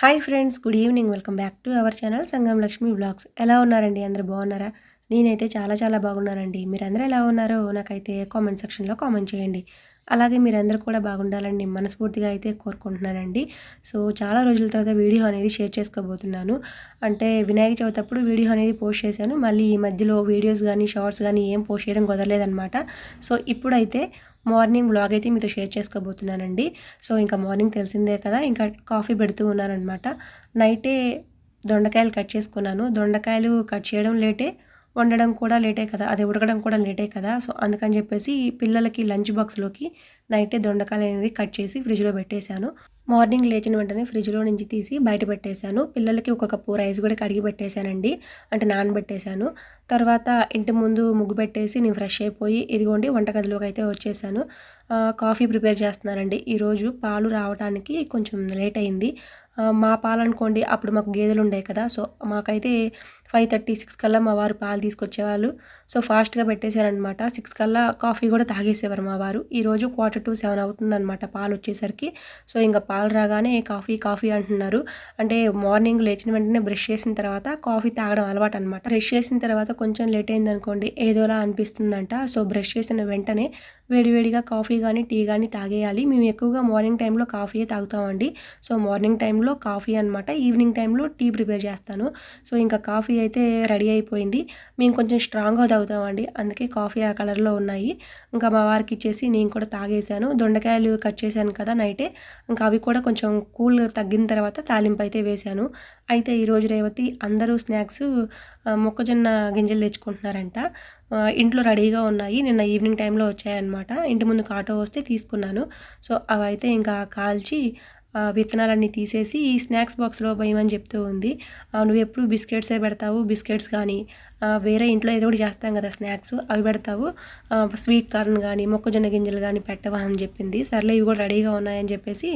Hi friends good evening. Welcome back to our channel Sangam Lakshmi blogs ఎలా ఉన్నారండి? అందరు బాగున్నారా? నేనైతే చాలా చాలా బాగున్నానండి. మీరందరూ ఎలా ఉన్నారో నాకైతే కామెంట్ సెక్షన్లో కామెంట్ చేయండి. అలాగే మీరందరూ కూడా బాగుండాలని మనస్ఫూర్తిగా అయితే కోరుకుంటున్నానండి. సో చాలా రోజుల తర్వాత వీడియో అనేది షేర్ చేసుకోబోతున్నాను. అంటే వినాయక చవితి అప్పుడు వీడియో అనేది పోస్ట్ చేశాను. మళ్ళీ ఈ మధ్యలో వీడియోస్ కానీ షార్ట్స్ కానీ ఏం పోస్ట్ చేయడం కుదరలేదనమాట సో ఇప్పుడైతే మార్నింగ్ బ్లాగ్ అయితే మీతో షేర్ చేసుకోబోతున్నానండి. సో ఇంకా మార్నింగ్ తెలిసిందే కదా ఇంకా కాఫీ పెడుతూ ఉన్నానమాట నైటే దొండకాయలు కట్ చేసుకున్నాను. దొండకాయలు కట్ చేయడం లేటే వండడం కూడా లేటే కదా అది ఉడకడం కూడా లేటే కదా. సో అందుకని చెప్పేసి పిల్లలకి లంచ్ బాక్స్లోకి నైటే దొండకాయలు అనేది కట్ చేసి ఫ్రిడ్జ్లో పెట్టేశాను. మార్నింగ్ లేచిన వెంటనే ఫ్రిడ్జ్లో నుంచి తీసి బయట పెట్టేశాను. పిల్లలకి ఒక కప్పు రైస్ కూడా కడిగి పెట్టేశానండి. అంటే నానబెట్టేశాను. తర్వాత ఇంటి ముందు ముగ్గు పెట్టేసి నేను ఫ్రెష్ అయిపోయి ఇదిగోండి వంటగదిలోకి అయితే వచ్చేసాను. కాఫీ ప్రిపేర్ చేస్తున్నానండి. ఈరోజు పాలు రావడానికి కొంచెం లేట్ అయింది. మా పాలు అనుకోండి అప్పుడు మాకు గేదెలు ఉండే కదా. సో మాకైతే ఫైవ్ థర్టీ సిక్స్ కల్లా మా వారు పాలు తీసుకొచ్చేవాళ్ళు. సో ఫాస్ట్గా పెట్టేశారనమాట సిక్స్ కల్లా కాఫీ కూడా తాగేసేవారు మా వారు. ఈరోజు క్వార్టర్ టు సెవెన్ అవుతుందన్నమాట పాలు వచ్చేసరికి. సో ఇంకా పాలు రాగానే కాఫీ కాఫీ అంటున్నారు. అంటే మార్నింగ్ లేచిన వెంటనే బ్రష్ చేసిన తర్వాత కాఫీ తాగడం అలవాటు అనమాట బ్రష్ చేసిన తర్వాత కొంచెం లేట్ అయింది అనుకోండి ఏదోలా అనిపిస్తుందంట. సో బ్రష్ చేసిన వెంటనే వేడివేడిగా కాఫీ కానీ టీ కానీ తాగేయాలి. మేము ఎక్కువగా మార్నింగ్ టైంలో కాఫీయే తాగుతామండి. సో మార్నింగ్ టైంలో కాఫీ అనమాట ఈవినింగ్ టైంలో టీ ప్రిపేర్ చేస్తాను. సో ఇంకా కాఫీ అయితే రెడీ అయిపోయింది. మేము కొంచెం స్ట్రాంగ్గా తాగుతామండి. అందుకే కాఫీ ఆ కలర్లో ఉన్నాయి. ఇంకా మా వారికి ఇచ్చేసి నేను కూడా తాగేశాను. దొండకాయలు కట్ చేశాను కదా నైటే. ఇంకా అవి కూడా కొంచెం కూల్ తగ్గిన తర్వాత తాలింపు అయితే వేశాను. అయితే ఈరోజు రేవతి అందరూ స్నాక్స్ మొక్కజొన్న గింజలు తెచ్చుకుంటున్నారంట. ఇంట్లో రెడీగా ఉన్నాయి. నిన్న ఈవినింగ్ టైంలో వచ్చాయన్నమాట. ఇంటి ముందు ఆటో వస్తే తీసుకున్నాను. సో అవైతే ఇంకా కాల్చి విత్తనాలన్నీ తీసేసి ఈ స్నాక్స్ బాక్స్లో భయమని చెప్తూ ఉంది. నువ్వు ఎప్పుడు బిస్కెట్సే పెడతావు? బిస్కెట్స్ కానీ వేరే ఇంట్లో ఏదో ఒకటి చేస్తాం కదా స్నాక్స్ అవి పెడతావు? స్వీట్ కార్న్ కానీ మొక్కజొన్న గింజలు కానీ పెట్టవా అని చెప్పింది. సర్లే ఇవి కూడా రెడీగా ఉన్నాయని చెప్పేసి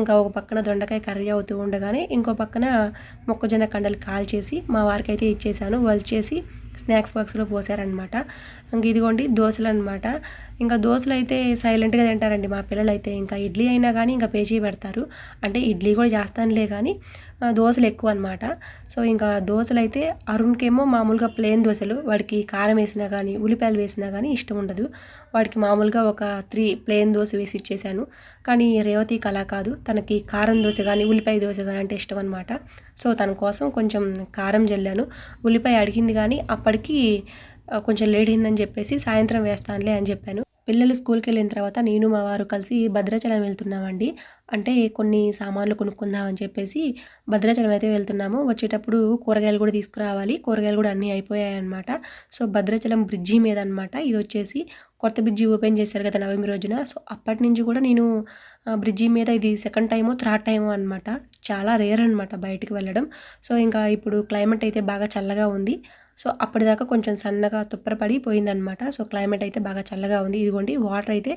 ఇంకా ఒక పక్కన దొండకాయ కర్రీ అవుతూ ఉండగానే ఇంకో పక్కన మొక్కజొన్న కండలు కాల్చేసి మా వారికి అయితే ఇచ్చేసాను. వాళ్ళు చేసి స్నాక్స్ బాక్స్లో పోసారనమాట ఇంక ఇదిగోండి దోశలు అనమాట ఇంకా దోశలు అయితే సైలెంట్గా తింటారండి. మా పిల్లలు అయితే ఇంకా ఇడ్లీ అయినా కానీ ఇంకా పేచీ పెడతారు. అంటే ఇడ్లీ కూడా చేస్తానులే కానీ దోశలు ఎక్కువ అనమాట సో ఇంకా దోశలు అయితే అరుణ్కేమో మామూలుగా ప్లేన్ దోశలు. వాడికి కారం వేసినా కానీ ఉల్లిపాయలు వేసినా కానీ ఇష్టం ఉండదు. వాడికి మామూలుగా ఒక త్రీ ప్లేన్ దోశ వేసి ఇచ్చేసాను కానీ రేవతికి అలా కాదు. తనకి కారం దోశ కానీ ఉల్లిపాయ దోశ కానీ అంటే ఇష్టం అనమాట సో తన కోసం కొంచెం కారం జల్లాను. ఉల్లిపాయ అడిగింది కానీ అప్పటికి కొంచెం లేట్ అయిందని చెప్పేసి సాయంత్రం వేస్తానులే అని చెప్పాను. పిల్లలు స్కూల్కి వెళ్ళిన తర్వాత నేను మా వారు కలిసి భద్రాచలం వెళ్తున్నామండి. అంటే కొన్ని సామాన్లు కొనుక్కుందామని చెప్పేసి భద్రాచలం అయితే వెళ్తున్నాము. వచ్చేటప్పుడు కూరగాయలు కూడా తీసుకురావాలి. కూరగాయలు కూడా అన్నీ అయిపోయాయి అనమాట సో భద్రాచలం బ్రిడ్జి మీద అనమాట ఇది వచ్చేసి కొత్త బ్రిడ్జి ఓపెన్ చేశారు కదా నవమి రోజున. సో అప్పటి నుంచి కూడా నేను బ్రిడ్జి మీద ఇది సెకండ్ టైమో థర్డ్ టైమో అనమాట చాలా రేర్ అనమాట బయటికి వెళ్ళడం. సో ఇంకా ఇప్పుడు క్లైమేట్ అయితే బాగా చల్లగా ఉంది. సో అప్పటిదాకా కొంచెం సన్నగా తుప్పరపడి పోయిందనమాట. సో క్లైమేట్ అయితే బాగా చల్లగా ఉంది. ఇదిగోండి వాటర్ అయితే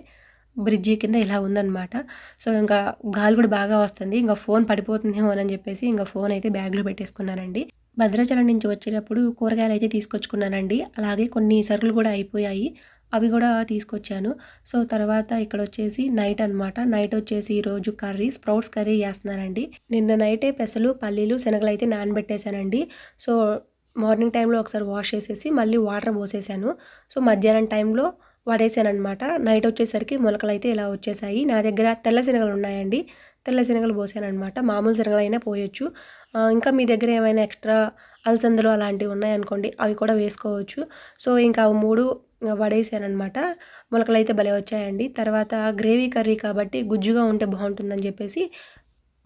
బ్రిడ్జి కింద ఇలా ఉందన్నమాట సో ఇంకా గాలి కూడా బాగా వస్తుంది. ఇంకా ఫోన్ పడిపోతుందేమో అని చెప్పేసి ఇంకా ఫోన్ అయితే బ్యాగ్లో పెట్టేసుకున్నానండి. భద్రాచలం నుంచి వచ్చేటప్పుడు కూరగాయలు అయితే తీసుకొచ్చుకున్నానండి. అలాగే కొన్ని సరుకులు కూడా అయిపోయాయి. అవి కూడా తీసుకొచ్చాను. సో తర్వాత ఇక్కడ వచ్చేసి నైట్ అనమాట. నైట్ వచ్చేసి ఈరోజు కర్రీ స్ప్రౌట్స్ కర్రీ చేస్తున్నానండి. నిన్న నైటే పెసలు పల్లీలు శనగలు అయితే నానబెట్టేశానండి. సో మార్నింగ్ టైంలో ఒకసారి వాష్ చేసేసి మళ్ళీ వాటర్ పోసేసాను. సో మధ్యాహ్నం టైంలో వాడేసాను అనమాట నైట్ వచ్చేసరికి మొలకలు అయితే ఇలా వచ్చేసాయి. నా దగ్గర తెల్ల శనగలు ఉన్నాయండి. తెల్ల శనగలు పోసాను అనమాట మామూలు శనగలు అయినా పోయొచ్చు ఇంకా మీ దగ్గర ఏమైనా ఎక్స్ట్రా అలసందలు అలాంటివి ఉన్నాయనుకోండి అవి కూడా వేసుకోవచ్చు. సో ఇంకా అవి మూడు వడేసానమాట మొలకలు అయితే భలే వచ్చాయండి. తర్వాత గ్రేవీ కర్రీ కాబట్టి గుజ్జుగా ఉంటే బాగుంటుందని చెప్పేసి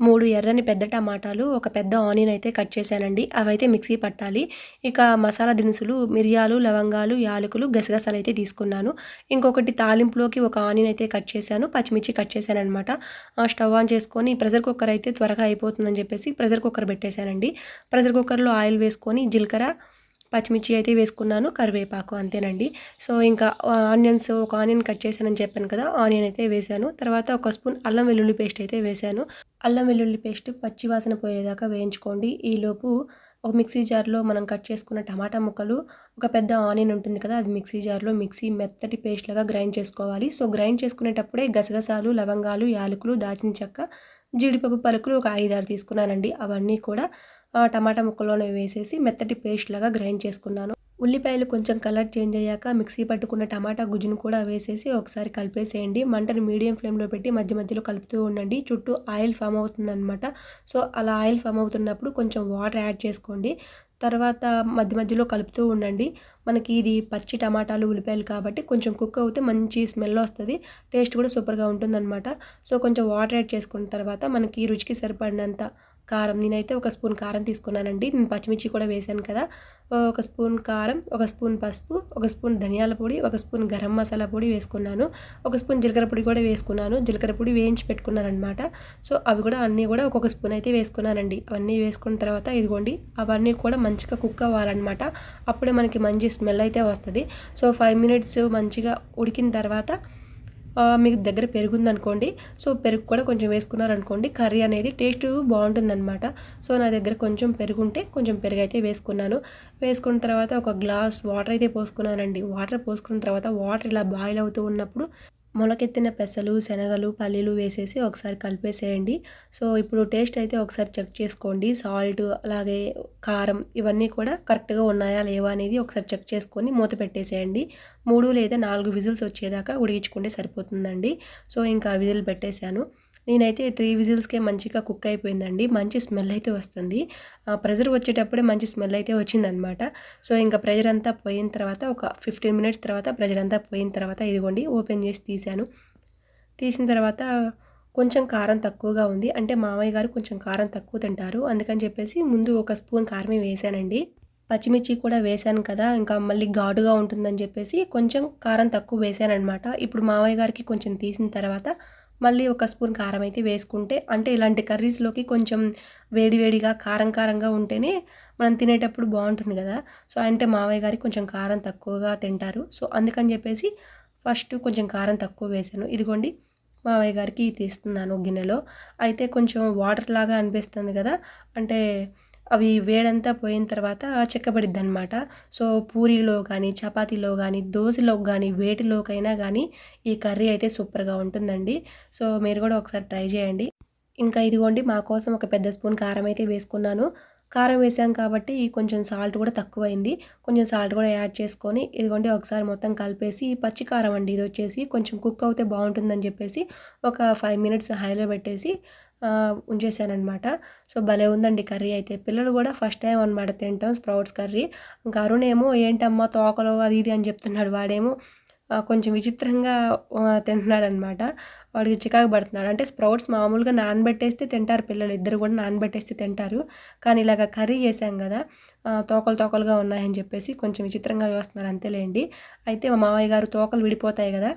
మూడు ఎర్రని పెద్ద టమాటాలు ఒక పెద్ద ఆనియన్ అయితే కట్ చేశానండి. అవైతే మిక్సీ పట్టాలి. ఇక మసాలా దినుసులు మిరియాలు లవంగాలు యాలకులు గసగసాలు అయితే తీసుకున్నాను. ఇంకొకటి తాలింపులోకి ఒక ఆనియన్ అయితే కట్ చేశాను. పచ్చిమిర్చి కట్ చేశాను అనమాట స్టవ్ ఆన్ చేసుకొని ప్రెషర్ కుక్కర్ అయితే త్వరగా అయిపోతుందని చెప్పేసి ప్రెషర్ కుక్కర్ పెట్టేశానండి. ప్రెషర్ కుక్కర్లో ఆయిల్ వేసుకొని జీలకర్ర పచ్చిమిర్చి అయితే వేసుకున్నాను కరివేపాకు అంతేనండి. సో ఇంకా ఆనియన్స్ ఒక ఆనియన్ కట్ చేశానని చెప్పాను కదా ఆనియన్ అయితే వేశాను. తర్వాత ఒక స్పూన్ అల్లం వెల్లుల్లి పేస్ట్ అయితే వేశాను. అల్లం వెల్లుల్లి పేస్ట్ పచ్చి వాసన పోయేదాకా వేయించుకోండి. ఈలోపు ఒక మిక్సీ జార్లో మనం కట్ చేసుకున్న టమాటా ముక్కలు ఒక పెద్ద ఆనియన్ ఉంటుంది కదా అది మిక్సీ జార్లో మిక్సీ మెత్తటి పేస్ట్ లాగా గ్రైండ్ చేసుకోవాలి. సో గ్రైండ్ చేసుకునేటప్పుడే గసగసాలు లవంగాలు యాలకులు దాచిన చెక్క జీడిపప్పు పలుకులు ఒక ఐదారు తీసుకున్నానండి. అవన్నీ కూడా టమాటా ముక్కలోనే వేసేసి మెత్తటి పేస్ట్ లాగా గ్రైండ్ చేసుకున్నాను. ఉల్లిపాయలు కొంచెం కలర్ చేంజ్ అయ్యాక మిక్సీ పట్టుకున్న టమాటా గుజ్జును కూడా వేసేసి ఒకసారి కలిపేసేయండి. మంటను మీడియం ఫ్లేమ్లో పెట్టి మధ్య మధ్యలో కలుపుతూ ఉండండి. చుట్టూ ఆయిల్ ఫామ్ అవుతుందన్నమాట. సో అలా ఆయిల్ ఫామ్ అవుతున్నప్పుడు కొంచెం వాటర్ యాడ్ చేసుకోండి. తర్వాత మధ్య మధ్యలో కలుపుతూ ఉండండి. మనకి ఇది పచ్చి టమాటాలు ఉల్లిపాయలు కాబట్టి కొంచెం కుక్ అవుతే మంచి స్మెల్ వస్తుంది. టేస్ట్ కూడా సూపర్గా ఉంటుందన్నమాట. సో కొంచెం వాటర్ యాడ్ చేసుకున్న తర్వాత మనకి రుచికి సరిపడినంత కారం. నేనైతే ఒక స్పూన్ కారం తీసుకున్నానండి. నేను పచ్చిమిర్చి కూడా వేశాను కదా. ఒక స్పూన్ కారం ఒక స్పూన్ పసుపు ఒక స్పూన్ ధనియాల పొడి ఒక స్పూన్ గరం మసాలా పొడి వేసుకున్నాను. ఒక స్పూన్ జీలకర్ర పొడి కూడా వేసుకున్నాను. జీలకర్ర పొడి వేయించి పెట్టుకున్నాను అనమాట సో అవి కూడా అన్నీ కూడా ఒక్కొక్క స్పూన్ అయితే వేసుకున్నానండి. అవన్నీ వేసుకున్న తర్వాత ఇదిగోండి అవన్నీ కూడా మంచిగా కుక్ అవ్వాలన్నమాట. అప్పుడే మనకి మంచి స్మెల్ అయితే వస్తుంది. సో ఫైవ్ మినిట్స్ మంచిగా ఉడికిన తర్వాత మీకు దగ్గర పెరుగుందనుకోండి. సో పెరుగు కూడా కొంచెం వేసుకున్నారనుకోండి కర్రీ అనేది టేస్ట్ బాగుంటుందన్నమాట. సో నా దగ్గర కొంచెం పెరుగు ఉంటే కొంచెం పెరుగు అయితే వేసుకున్నాను. వేసుకున్న తర్వాత ఒక గ్లాస్ వాటర్ అయితే పోసుకున్నానండి. వాటర్ పోసుకున్న తర్వాత వాటర్ ఇలా బాయిల్ అవుతూ ఉన్నప్పుడు మొలకెత్తిన పెసలు శనగలు పల్లీలు వేసేసి ఒకసారి కలిపేసేయండి. సో ఇప్పుడు టేస్ట్ అయితే ఒకసారి చెక్ చేసుకోండి. సాల్ట్ అలాగే కారం ఇవన్నీ కూడా కరెక్ట్గా ఉన్నాయా లేవా అనేది ఒకసారి చెక్ చేసుకొని మూత పెట్టేసేయండి. మూడు లేదా నాలుగు విజిల్స్ వచ్చేదాకా ఉడికించుకుంటే సరిపోతుందండి. సో ఇంకా విజిల్ పెట్టేశాను. నేనైతే త్రీ విజిల్స్కే మంచిగా కుక్ అయిపోయిందండి. మంచి స్మెల్ అయితే వస్తుంది. ప్రెజర్ వచ్చేటప్పుడే మంచి స్మెల్ అయితే వచ్చిందనమాట. సో ఇంకా ప్రెజర్ అంతా పోయిన తర్వాత ఒక ఫిఫ్టీన్ మినిట్స్ తర్వాత ప్రెజర్ అంతా పోయిన తర్వాత ఇదిగోండి ఓపెన్ చేసి తీశాను. తీసిన తర్వాత కొంచెం కారం తక్కువగా ఉంది. అంటే మామయ్య గారు కొంచెం కారం తక్కువ తింటారు. అందుకని చెప్పేసి ముందు ఒక స్పూన్ కారమే వేశానండి. పచ్చిమిర్చి కూడా వేశాను కదా ఇంకా మళ్ళీ ఘాటుగా ఉంటుందని చెప్పేసి కొంచెం కారం తక్కువ వేసాను అనమాట ఇప్పుడు మామయ్య గారికి కొంచెం తీసిన తర్వాత మళ్ళీ ఒక స్పూన్ కారం అయితే వేసుకుంటే అంటే ఇలాంటి కర్రీస్లోకి కొంచెం వేడివేడిగా కారం కారంగా ఉంటేనే మనం తినేటప్పుడు బాగుంటుంది కదా. సో అంటే మావయ్య గారికి కొంచెం కారం తక్కువగా తింటారు. సో అందుకని చెప్పేసి ఫస్ట్ కొంచెం కారం తక్కువ వేసాను. ఇదిగోండి మావయ్య గారికి తీస్తున్నాను గిన్నెలో. అయితే కొంచెం వాటర్ లాగా అనిపిస్తుంది కదా. అంటే అవి వేడంతా పోయిన తర్వాత చెక్కబడిద్ది అనమాట సో పూరీలో కానీ చపాతీలో కానీ దోశలో కానీ వేటిలోకైనా కానీ ఈ కర్రీ అయితే సూపర్గా ఉంటుందండి. సో మీరు కూడా ఒకసారి ట్రై చేయండి. ఇంకా ఇదిగోండి మా కోసం ఒక పెద్ద స్పూన్ కారం అయితే వేసుకున్నాను. కారం వేసాం కాబట్టి కొంచెం సాల్ట్ కూడా తక్కువైంది. కొంచెం సాల్ట్ కూడా యాడ్ చేసుకొని ఇదిగోండి ఒకసారి మొత్తం కలిపేసి పచ్చి కారం అండి ఇది వచ్చేసి. కొంచెం కుక్ అవుతే బాగుంటుందని చెప్పేసి ఒక ఫైవ్ మినిట్స్ హైలో పెట్టేసి ఉంచేసానమాట సో భలే ఉందండి కర్రీ అయితే. పిల్లలు కూడా ఫస్ట్ టైం అనమాట తింటాం స్ప్రౌట్స్ కర్రీ. ఇంకా అరుణ్ ఏమో ఏంటమ్మా తోకలో అది ఇది అని చెప్తున్నాడు. వాడేమో కొంచెం విచిత్రంగా తింటున్నాడు అనమాట వాడికి చికాకు పడుతున్నాడు. అంటే స్ప్రౌట్స్ మామూలుగా నానబెట్టేస్తే తింటారు పిల్లలు. ఇద్దరు కూడా నానబెట్టేస్తే తింటారు. కానీ ఇలాగ కర్రీ చేసాం కదా తోకలు తోకలుగా ఉన్నాయని చెప్పేసి కొంచెం విచిత్రంగా చూస్తున్నారు అంతేలేండి. అయితే మా మామయ్య గారు తోకలు విడిపోతాయి కదా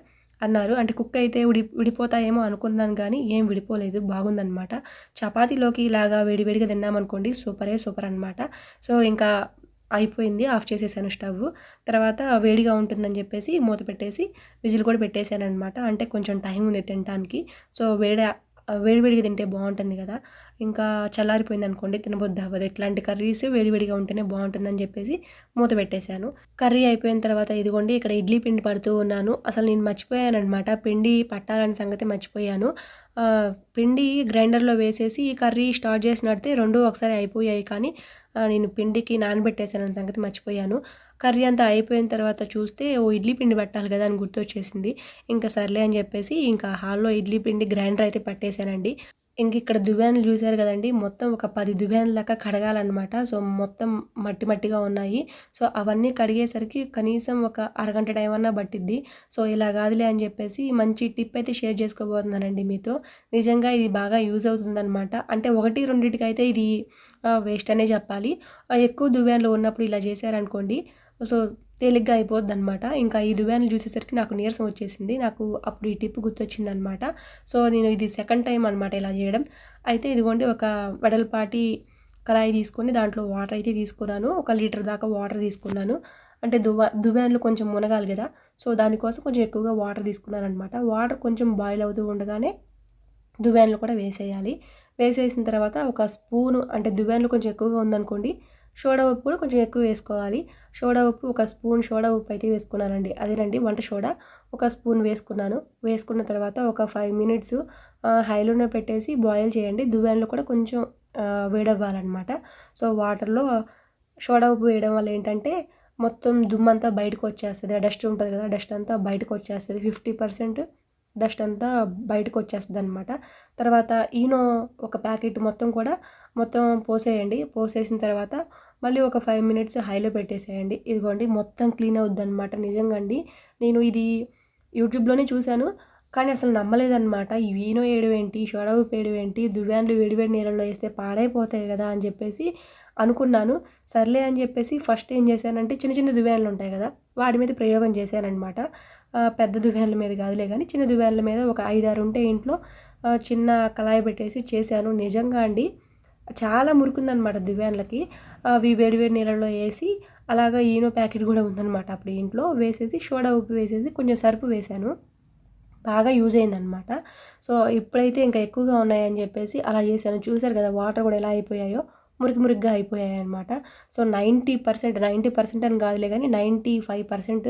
అన్నారు. అంటే కుక్ అయితే విడి విడిపోతాయేమో అనుకున్నాను కానీ ఏం విడిపోలేదు. బాగుందనమాట చపాతీలోకి ఇలాగా వేడివేడిగా తిన్నామనుకోండి సూపరే సూపర్ అనమాట సో ఇంకా అయిపోయింది. ఆఫ్ చేసేసాను స్టవ్. తర్వాత వేడిగా ఉంటుందని చెప్పేసి మూత పెట్టేసి విజిల్ కూడా పెట్టేశాను అనమాట అంటే కొంచెం టైం ఉంది తినడానికి సో వేడి వేడివేడిగా తింటే బాగుంటుంది కదా. ఇంకా చల్లారిపోయింది అనుకోండి తినబొద్దు అవ్వదు. ఇట్లాంటి కర్రీస్ వేడివేడిగా ఉంటేనే బాగుంటుందని చెప్పేసి మూత పెట్టేశాను. కర్రీ అయిపోయిన తర్వాత ఇదిగోండి ఇక్కడ ఇడ్లీ పిండి పడుతూ ఉన్నాను. అసలు నేను మర్చిపోయాను అనమాట పిండి పట్టాలని సంగతి మర్చిపోయాను. పిండి గ్రైండర్లో వేసేసి ఈ కర్రీ స్టార్ట్ చేసినట్టే రెండు ఒకసారి అయిపోయాయి కానీ నేను పిండికి నానబెట్టేసాను సంగతి మర్చిపోయాను. కర్రీ అంతా అయిపోయిన తర్వాత చూస్తే ఓ ఇడ్లీ పిండి పెట్టాలి కదా అని గుర్తొచ్చేసింది. ఇంకా సర్లే అని చెప్పేసి ఇంకా హాల్లో ఇడ్లీ పిండి గ్రైండర్ అయితే పట్టేశానండి. ఇంక ఇక్కడ దువ్యాన్లు చూశారు కదండి మొత్తం ఒక పది దువ్యాన్ల దాకా కడగాలన్నమాట. సో మొత్తం మట్టి మట్టిగా ఉన్నాయి. సో అవన్నీ కడిగేసరికి కనీసం ఒక అరగంట టైం అన్నా పట్టిద్ది. సో ఇలా కాదులే అని చెప్పేసి మంచి టిప్ అయితే షేర్ చేసుకోబోతున్నానండి మీతో. నిజంగా ఇది బాగా యూజ్ అవుతుందన్నమాట. అంటే ఒకటి రెండింటికి అయితే ఇది వేస్ట్ అనే చెప్పాలి. ఎక్కువ దువ్యాన్లు ఉన్నప్పుడు ఇలా చేశారనుకోండి సో తేలిగ్గా అయిపోద్ది అనమాట ఇంకా ఈ దువ్యాన్లు చూసేసరికి నాకు నీరసం వచ్చేసింది. నాకు అప్పుడు ఈ టిప్ గుర్తొచ్చింది అనమాట సో నేను ఇది సెకండ్ టైం అనమాట ఇలా చేయడం. అయితే ఇదిగోండి ఒక వెడల్పాటి కళాయి తీసుకొని దాంట్లో వాటర్ అయితే తీసుకున్నాను. ఒక లీటర్ దాకా వాటర్ తీసుకున్నాను. అంటే దువా దువ్యాన్లు కొంచెం మునగాలి కదా. సో దానికోసం కొంచెం ఎక్కువగా వాటర్ తీసుకున్నాను అనమాట వాటర్ కొంచెం బాయిల్ అవుతూ ఉండగానే దువ్యాన్లు కూడా వేసేయాలి. వేసేసిన తర్వాత ఒక స్పూను అంటే దువ్యాన్లు కొంచెం ఎక్కువగా ఉందనుకోండి సోడా ఉప్పు కూడా కొంచెం ఎక్కువ వేసుకోవాలి. సోడా ఉప్పు ఒక స్పూన్ సోడా ఉప్పు అయితే వేసుకున్నానండి. అదేనండి వంట సోడా ఒక స్పూన్ వేసుకున్నాను. వేసుకున్న తర్వాత ఒక ఫైవ్ మినిట్స్ హైలోనే పెట్టేసి బాయిల్ చేయండి. దువ్వెనలు కూడా కొంచెం వేడవ్వాలన్నమాట. సో వాటర్లో సోడా ఉప్పు వేయడం వల్ల ఏంటంటే మొత్తం దుమ్మంతా బయటకు వచ్చేస్తుంది. డస్ట్ ఉంటుంది కదా డస్ట్ అంతా బయటకు వచ్చేస్తుంది. ఫిఫ్టీ పర్సెంట్ డస్ట్ అంతా బయటకు వచ్చేస్తుంది అనమాట తర్వాత ఈనో ఒక ప్యాకెట్ మొత్తం కూడా మొత్తం పోసేయండి. పోసేసిన తర్వాత మళ్ళీ ఒక ఫైవ్ మినిట్స్ హైలో పెట్టేసేయండి. ఇదిగోండి మొత్తం క్లీన్ అవుద్ది అనమాట నిజంగా అండి నేను ఇది యూట్యూబ్లోనే చూశాను కానీ అసలు నమ్మలేదన్నమాట. ఈ ఈనో వేయడం ఏంటి సోడా ఏంటి దువ్యాన్లు వేడివేడి నీళ్ళలో వేస్తే పాడైపోతాయి కదా అని చెప్పేసి అనుకున్నాను. సర్లే అని చెప్పేసి ఫస్ట్ ఏం చేశానంటే చిన్న చిన్న దువ్యాన్లు ఉంటాయి కదా వాటి మీద ప్రయోగం చేశానమాట పెద్ద దువ్యాన్ల మీద కాదులే కానీ చిన్న దువ్యాన్ల మీద ఒక ఐదారు ఉంటే ఇంట్లో చిన్న కళాయి పెట్టేసి చేశాను. నిజంగా అండి చాలా మురుకుందనమాట దువ్యాన్లకి అవి వేడి వేడి నీళ్ళలో వేసి అలాగా ఈనో ప్యాకెట్ కూడా ఉందన్నమాట అప్పుడు ఇంట్లో. వేసేసి సోడా ఉప్పు వేసేసి కొంచెం సరుపు వేశాను. బాగా యూజ్ అయిందనమాట సో ఇప్పుడైతే ఇంకా ఎక్కువగా ఉన్నాయని చెప్పేసి అలా చేశాను. చూశారు కదా వాటర్ కూడా ఎలా అయిపోయాయో? మురికి మురికిగా అయిపోయాయి అనమాట so ninety percent ninety percent అని కాదులే కానీ నైంటీ ఫైవ్ పర్సెంట్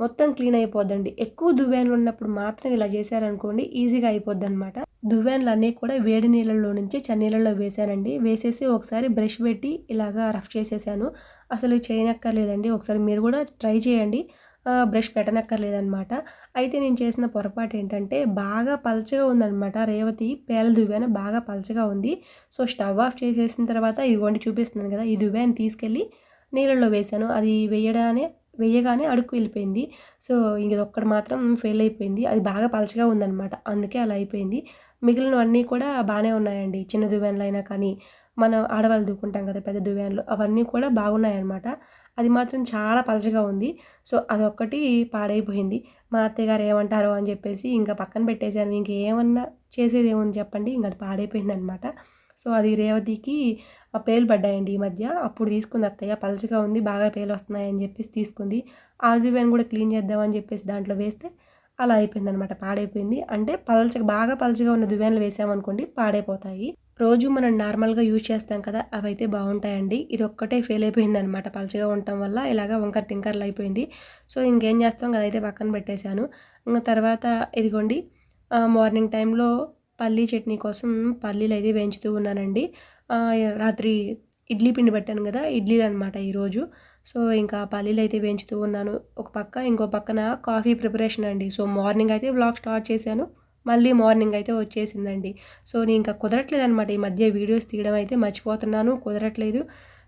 మొత్తం క్లీన్ అయిపోద్దండి. ఎక్కువ దువ్వెన్లు ఉన్నప్పుడు మాత్రం ఇలా చేశారనుకోండి ఈజీగా అయిపోద్ది అనమాట దువ్యాన్లు అన్నీ కూడా వేడి నీళ్ళల్లో నుంచి చన్నీళ్ళలో వేశానండి. వేసేసి ఒకసారి బ్రష్ పెట్టి ఇలాగా రఫ్ చేసేసాను. అసలు చేయనక్కర్లేదండి. ఒకసారి మీరు కూడా ట్రై చేయండి. బ్రష్ పెట్టనక్కర్లేదనమాట అయితే నేను చేసిన పొరపాటు ఏంటంటే బాగా పలచగా ఉందన్నమాట. రేవతి పేల దువ్వాన బాగా పలచగా ఉంది. సో స్టవ్ ఆఫ్ చేసేసిన తర్వాత ఇదిగోండి చూపిస్తున్నాను కదా ఈ దువ్వాన్ని తీసుకెళ్ళి నీళ్ళల్లో వేశాను. అది వేయడానే వేయగానే అడుక్కు వెళ్ళిపోయింది. సో ఇది ఒక్కటి మాత్రం ఫెయిల్ అయిపోయింది. అది బాగా పలచగా ఉందన్నమాట. అందుకే అలా అయిపోయింది. మిగిలినవన్నీ కూడా బాగానే ఉన్నాయండి. చిన్న దువ్యాన్లు అయినా కానీ మనం ఆడవాళ్ళు దూకుంటాం కదా పెద్ద దువ్యాన్లు అవన్నీ కూడా బాగున్నాయన్నమాట. అది మాత్రం చాలా పలచగా ఉంది. సో అదొక్కటి పాడైపోయింది. మా అత్తగారు ఏమంటారో అని చెప్పేసి ఇంకా పక్కన పెట్టేశాను. ఇంకేమన్నా చేసేది ఏముంది చెప్పండి. ఇంకా అది పాడైపోయింది అనమాట సో అది రేవతికి పేలు పడ్డాయండి ఈ మధ్య. అప్పుడు తీసుకుంది అత్తయ్య. పలచగా ఉంది బాగా పేలు వస్తున్నాయని చెప్పేసి తీసుకుంది. ఆ దువ్యాన్ని కూడా క్లీన్ చేద్దామని చెప్పేసి దాంట్లో వేస్తే అలా అయిపోయింది అనమాట పాడైపోయింది. అంటే పలచగా బాగా పలచగా ఉన్న దువ్వెనలు వేసామనుకోండి పాడైపోతాయి. రోజు మనం నార్మల్గా యూజ్ చేస్తాం కదా అవైతే బాగుంటాయండి. ఇది ఒక్కటే ఫెయిల్ అయిపోయింది అనమాట పలచగా ఉండటం వల్ల ఇలాగ వంకర టింకర్లు అయిపోయింది. సో ఇంకేం చేస్తాం కదా అయితే పక్కన పెట్టేశాను. ఇంకా తర్వాత ఇదిగోండి మార్నింగ్ టైంలో పల్లీ చట్నీ కోసం పల్లీలు అయితే వేయించుతూ ఉన్నానండి. రాత్రి ఇడ్లీ పిండి పెట్టాను కదా ఇడ్లీలు అనమాట ఈరోజు. సో ఇంకా పల్లీలు అయితే వేయించుతూ ఉన్నాను. ఒక పక్క ఇంకో పక్కన కాఫీ ప్రిపరేషన్ అండి. సో మార్నింగ్ అయితే బ్లాగ్ స్టార్ట్ చేశాను. మళ్ళీ మార్నింగ్ అయితే వచ్చేసిందండి. సో నేను ఇంకా కుదరట్లేదు అనమాట ఈ మధ్య వీడియోస్ తీయడం అయితే మర్చిపోతున్నాను కుదరట్లేదు.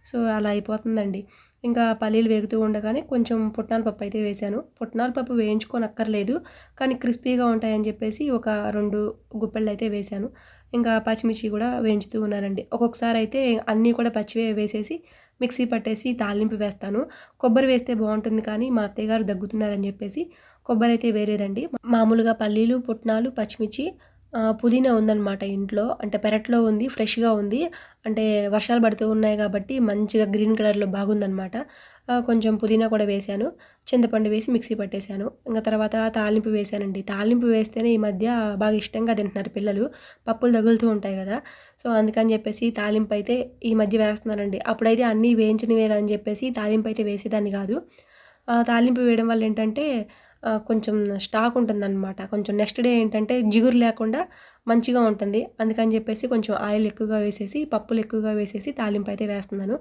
సో అలా అయిపోతుందండి. ఇంకా పల్లీలు వేగుతూ ఉండగానే కొంచెం పుట్నాల పప్పు అయితే వేశాను. పుట్నాల పప్పు వేయించుకోనక్కర్లేదు కానీ క్రిస్పీగా ఉంటాయని చెప్పేసి ఒక రెండు గుప్పెళ్ళు అయితే వేశాను. ఇంకా పచ్చిమిర్చి కూడా వేయించుతూ ఉన్నానండి. ఒక్కొక్కసారి అయితే అన్నీ కూడా పచ్చివే వేసేసి మిక్సీ పట్టేసి తాలింపు వేస్తాను. కొబ్బరి వేస్తే బాగుంటుంది కానీ మా అత్తయ్య గారు దగ్గుతున్నారని చెప్పేసి కొబ్బరి అయితే వేరేదండి మామూలుగా పల్లీలు పుట్నాలు పచ్చిమిర్చి పుదీనా ఉందన్నమాట ఇంట్లో. అంటే పెరట్లో ఉంది ఫ్రెష్గా ఉంది. అంటే వర్షాలు పడుతూ ఉన్నాయి కాబట్టి మంచిగా గ్రీన్ కలర్లో బాగుందనమాట కొంచెం పుదీనా కూడా వేశాను. చింతపండు వేసి మిక్సీ పట్టేశాను. ఇంకా తర్వాత తాలింపు వేశానండి. తాలింపు వేస్తేనే ఈ మధ్య బాగా ఇష్టంగా తింటున్నారు పిల్లలు. పప్పులు తగులుతూ ఉంటాయి కదా. సో అందుకని చెప్పేసి తాలింపు అయితే ఈ మధ్య వేస్తున్నారండి అప్పుడైతే అన్నీ వేయించినవే కదని చెప్పేసి తాలింపు అయితే వేసేదాన్ని కాదు. తాలింపు వేయడం వల్ల ఏంటంటే కొంచెం స్టాక్ ఉంటుందన్నమాట. కొంచెం నెక్స్ట్ డే ఏంటంటే జిగురు లేకుండా మంచిగా ఉంటుంది. అందుకని చెప్పేసి కొంచెం ఆయిల్ ఎక్కువగా వేసేసి పప్పులు ఎక్కువగా వేసేసి తాలింపు అయితే వేస్తున్నాను.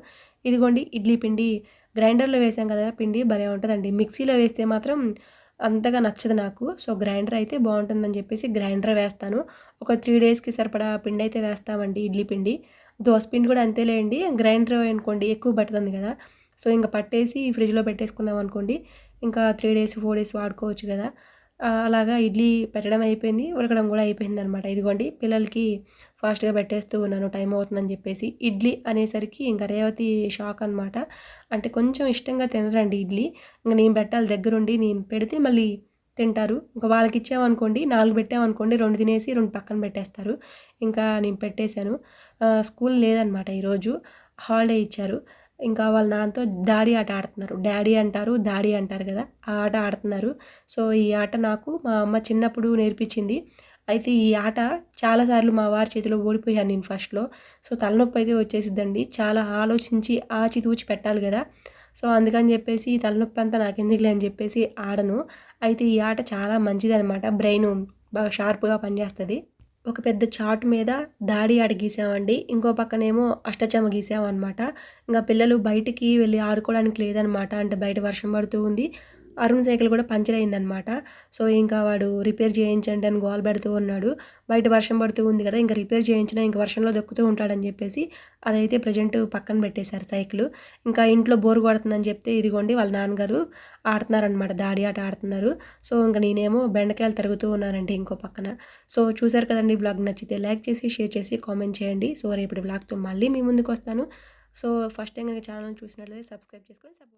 ఇదిగోండి ఇడ్లీ పిండి. గ్రైండర్లో వేసాం కదా పిండి భలే ఉంటుందండి. మిక్సీలో వేస్తే మాత్రం అంతగా నచ్చదు నాకు. సో గ్రైండర్ అయితే బాగుంటుందని చెప్పేసి గ్రైండర్ వేస్తాను. ఒక త్రీ డేస్కి సరిపడా పిండి అయితే వేస్తామండి ఇడ్లీ పిండి. దోశ పిండి కూడా అంతేలేండి. గ్రైండర్ అనుకోండి ఎక్కువ పడుతుంది కదా. సో ఇంకా పట్టేసి ఫ్రిడ్జ్లో పెట్టేసుకున్నాం అనుకోండి. ఇంకా త్రీ డేస్ ఫోర్ డేస్ వాడుకోవచ్చు కదా. అలాగా ఇడ్లీ పెట్టడం అయిపోయింది ఉడకడం కూడా అయిపోయింది అనమాట ఇదిగోండి పిల్లలకి ఫాస్ట్గా పెట్టేస్తూ ఉన్నాను టైం అవుతుందని చెప్పేసి. ఇడ్లీ అనేసరికి ఇంకా రేవతి షాక్ అనమాట. అంటే కొంచెం ఇష్టంగా తినరండి ఇడ్లీ. ఇంకా నేను పెట్టాలి దగ్గరుండి నేను పెడితే మళ్ళీ తింటారు. ఇంకా వాళ్ళకి ఇచ్చామనుకోండి నాలుగు పెట్టామనుకోండి రెండు తినేసి రెండు పక్కన పెట్టేస్తారు. ఇంకా నేను పెట్టేశాను. స్కూల్ లేదనమాట ఈరోజు. హాలిడే ఇచ్చారు. ఇంకా వాళ్ళ నాన్నతో దాడి ఆట ఆడుతున్నారు. డాడీ అంటారు దాడి అంటారు కదా ఆ ఆట ఆడుతున్నారు. సో ఈ ఆట నాకు మా అమ్మ చిన్నప్పుడు నేర్పించింది. అయితే ఈ ఆట చాలాసార్లు మా వారి చేతిలో ఓడిపోయాను నేను ఫస్ట్లో సో తలనొప్పి అయితే వచ్చేసిద్దండి. చాలా ఆలోచించి ఆచితూచి పెట్టాలి కదా. సో అందుకని చెప్పేసి ఈ తలనొప్పి అంతా నాకు ఎందుకు అని చెప్పేసి ఆడను. అయితే ఈ ఆట చాలా మంచిదనమాట బ్రెయిన్ బాగా షార్ప్గా పనిచేస్తుంది. ఒక పెద్ద చార్ట్ మీద దాడి ఆడ గీసామండి. ఇంకో పక్కనేమో అష్టచమ గీసామన్నమాట. ఇంకా పిల్లలు బయటికి వెళ్ళి ఆడుకోవడానికి లేదనమాట అంటే బయట వర్షం పడుతూ ఉంది. అరుణ్ సైకిల్ కూడా పంచర్ అయిందనమాట సో ఇంకా వాడు రిపేర్ చేయించండి అని గోల్ పెడుతూ ఉన్నాడు. బయట వర్షం పడుతూ ఉంది కదా ఇంకా రిపేర్ చేయించినా ఇంకా వర్షంలో దొక్కుతూ ఉంటాడని చెప్పేసి అదైతే ప్రజెంట్ పక్కన పెట్టేశారు సైకిల్. ఇంకా ఇంట్లో బోర్ కొడుతుందని చెప్తే ఇదిగోండి వాళ్ళ నాన్నగారు ఆడుతున్నారనమాట దాడి ఆట ఆడుతున్నారు. సో ఇంకా నేనేమో బెండకాయలు తరుగుతూ ఉన్నానండి ఇంకో పక్కన. సో చూసారు కదండి బ్లాగ్ నచ్చితే లైక్ చేసి షేర్ చేసి కామెంట్ చేయండి. సో రేపటి బ్లాగ్తో మళ్ళీ మీ ముందుకు వస్తాను. సో ఫస్ట్ టైం కనుక ఛానల్ చూసినట్లయితే సబ్స్క్రైబ్ చేసుకొని సపోర్ట్